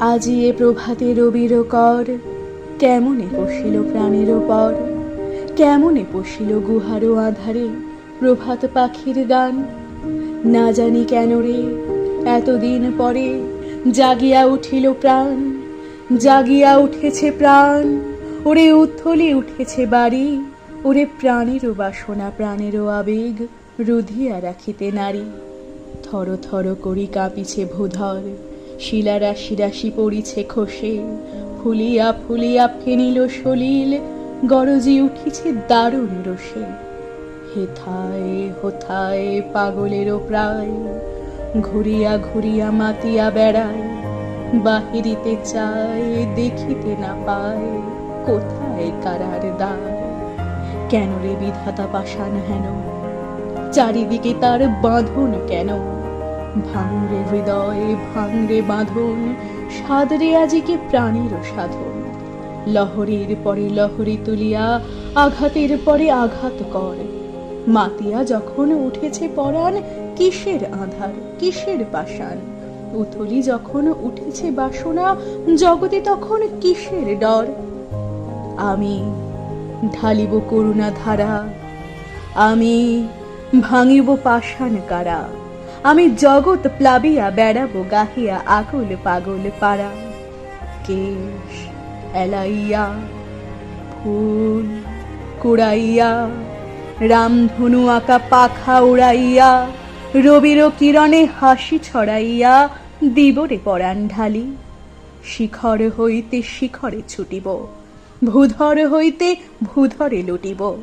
আজি এ প্রভাতে রবির কর, কেমনে পশিল প্রাণের পর? কেমনে পশিল গুহারো আধারে প্রভাত পাখির গান? না জানি কেন রে, এতদিন পরে জাগিয়া উঠিল প্রাণ, জাগিয়া উঠেছে প্রাণ। ওরে উথলি উঠেছে বাড়ি, ওরে প্রাণেরও বাসনা প্রাণেরও আবেগ রুধিয়া রাখিতে নারী। থর থর করি কাঁপিছে ভূধর। শিলা রাশি রাশি পড়িছে খসে। ফুলিয়া ফুলিয়া ফেনিল সলিল। গরজি উঠিছে দারুণ রসে। হেথায় হোথায় পাগলেরও প্রায়। ঘুরিয়া ঘুরিয়া মাতিয়া বেড়ায়। বাহিরিতে চায়, দেখিতে না পায়। কোথায় কারার দ্বার কেন রে বিধাতা পাষাণ হেন? চারিদিকে তার বাঁধন কেন? ভাঙরে হৃদয়ে ভাঙরে বাঁধন, সাদরে আজিকে প্রাণের সাধন। লহরীর পরে লহরী তুলিয়া, আঘাতের পরে আঘাত কর। মাতিয়া যখন উঠেছে পরাণ, কিসের আধার, কিসের পাষাণ? উথলি যখন উঠেছে বাসনা, জগতে তখন কিসের ডর? আমি ঢালিব করুণা ধারা আমি ভাঙিব পাষাণ কারা। আমি জগৎ প্লাবিয়া বেড়াবো গাহিয়া আকুল পাগল পাড়া। কেশ এলাইয়া, ফুল কুড়াইয়া, রামধনু আঁকা পাখা উড়াইয়া, রবির কিরণে হাসি ছড়াইয়া দিবরে পরাণ ঢালি। শিখর হইতে শিখরে ছুটিব, ভূধর হইতে ভূধরে লুটিব।